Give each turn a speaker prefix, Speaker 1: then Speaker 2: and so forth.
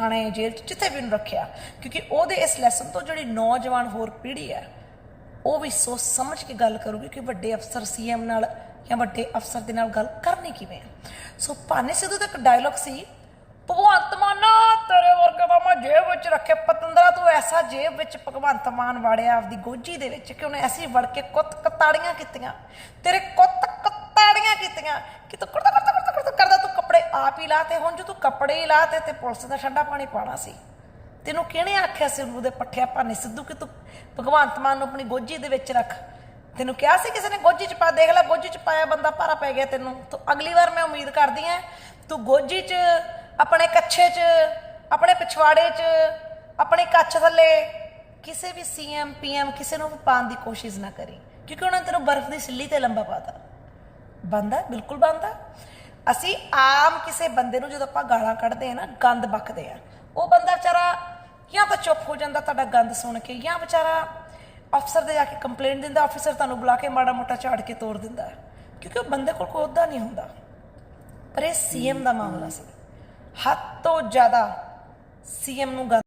Speaker 1: ਥਾਣੇ ਜੇਲ੍ਹ 'ਚ ਜਿੱਥੇ ਵੀ ਉਹਨੂੰ ਰੱਖਿਆ, ਕਿਉਂਕਿ ਉਹਦੇ ਇਸ ਲੈਸਨ ਤੋਂ ਜਿਹੜੀ ਨੌਜਵਾਨ ਹੋਰ ਪੀੜ੍ਹੀ ਹੈ, ਉਹ ਵੀ ਸੋਚ ਸਮਝ ਕੇ ਗੱਲ ਕਰੂਗੀ ਕਿ ਵੱਡੇ ਅਫਸਰ ਸੀਐਮ ਨਾਲ ਜਾਂ ਵੱਡੇ ਅਫਸਰ ਦੇ ਨਾਲ ਗੱਲ ਕਰਨੀ ਕਿਵੇਂ ਹੈ ਸੋ ਭਾਨੇ ਸਿੱਧੂ ਦਾ ਇੱਕ ਡਾਇਲੌਗ ਸੀ, ਭਗਵੰਤ ਮਾਨਾ ਤੇਰੇ ਵਰਗਾ ਤਾਂ ਮੈਂ ਜੇਬ ਵਿੱਚ ਰੱਖੇ ਪਤੰਦਰਾ ਤੂੰ ਐਸਾ ਜੇਬ ਵਿੱਚ ਭਗਵੰਤ ਮਾਨ ਵਾੜਿਆ ਆਪਦੀ ਗੋਜੀ ਦੇ ਵਿੱਚ ਕਿ ਉਹਨੇ ਐਸੀ ਵੜ ਕੇ ਕੁੱਤ ਕਤਾੜੀਆਂ ਕੀਤੀਆਂ, ਤੇਰੇ ਕੁੱਤ ਕਤਾੜੀਆਂ ਕੀਤੀਆਂ, ਕਿ ਤੂੰ ਕੁੜਤਾ ਕੁੜਤਾ ਕੁੜਤਾ ਕੁੜਤਾ ਕਰਦਾ ਤੂੰ ਕੱਪੜੇ ਆਪ ਹੀ ਲਾ ਤੇ ਹੁਣ ਜੋ ਤੂੰ ਕੱਪੜੇ ਹੀ ਲਾ ਤੇ ਪੁਲਿਸ ਦਾ ਠੰਡਾ ਪਾਣੀ ਪਾਣਾ ਸੀ। ਤੈਨੂੰ ਕਿਹਨੇ ਆਖਿਆ ਸੀ ਉਹਦੇ ਪੱਠਿਆ ਭਾਨੇ? ਸਿੱਧੂ ਕਿ ਤੂੰ ਭਗਵੰਤ ਮਾਨ ਨੂੰ ਆਪਣੀ ਗੋਜੀ ਦੇ ਵਿੱਚ ਰੱਖ। ਤੈਨੂੰ ਕਿਹਾ ਸੀ ਕਿਸੇ ਨੇ ਗੋਜੀ ਚ ਪਾ? ਦੇਖ ਲੈ, ਗੋਜੀ ਚ ਪਾਇਆ ਬੰਦਾ ਭਾਰਾ ਪੈ ਗਿਆ ਤੈਨੂੰ। ਤੂੰ ਅਗਲੀ ਵਾਰ ਮੈਂ ਉਮੀਦ ਕਰਦੀ ਆ ਤੂੰ ਗੋਜੀ ਚ, ਆਪਣੇ ਕੱਛੇ ਚ, ਆਪਣੇ ਪਿਛਵਾੜੇ ਚ, ਆਪਣੇ ਕੱਛ ਥੱਲੇ ਕਿਸੇ ਵੀ ਸੀਐਮ ਪੀਐਮ ਕਿਸੇ ਨੂੰ ਵੀ ਪਾਉਣ ਦੀ ਕੋਸ਼ਿਸ਼ ਨਾ ਕਰੀ। ਕਿਉਂਕਿ ਉਹਨਾਂ ਨੇ ਤੈਨੂੰ ਬਰਫ਼ ਦੀ ਸਿੱਲੀ ਤੇ ਲੰਬਾ ਪਾਤਾ। ਬੰਦਾ ਬਿਲਕੁਲ ਬੰਦਾ। ਅਸੀਂ ਆਮ ਕਿਸੇ ਬੰਦੇ ਨੂੰ ਜਦੋਂ ਆਪਾਂ ਗਾਲਾਂ ਕੱਢਦੇ ਆ ਨਾ, ਗੰਦ ਬਕਦੇ ਆ। ਉਹ ਬੰਦਾ ਵਿਚਾਰਾ ਜਾਂ ਤਾਂ ਚੁੱਪ ਹੋ ਜਾਂਦਾ ਤੁਹਾਡਾ ਗੰਦ ਸੁਣ ਕੇ, ਜਾਂ ਵਿਚਾਰਾ ਅਫਸਰ ਦੇ ਜਾ ਕੇ ਕੰਪਲੇਂਟ ਦਿੰਦਾ ਅਫਸਰ ਤੁਹਾਨੂੰ ਬੁਲਾ ਕੇ ਮਾੜਾ ਮੋਟਾ ਝਾੜ ਕੇ ਤੋੜ ਦਿੰਦਾ। ਕਿਉਂਕਿ ਉਹ ਬੰਦੇ ਕੋਲ ਕੋਈ ਅਹੁਦਾ ਨਹੀਂ ਹੁੰਦਾ। ਪਰ ਇਹ ਸੀਐਮ ਦਾ ਮਾਮਲਾ ਸੀ। ਹੱਦ ਤੋਂ ਜ਼ਿਆਦਾ ਸੀਐਮ ਨੂੰ ਗੰਦ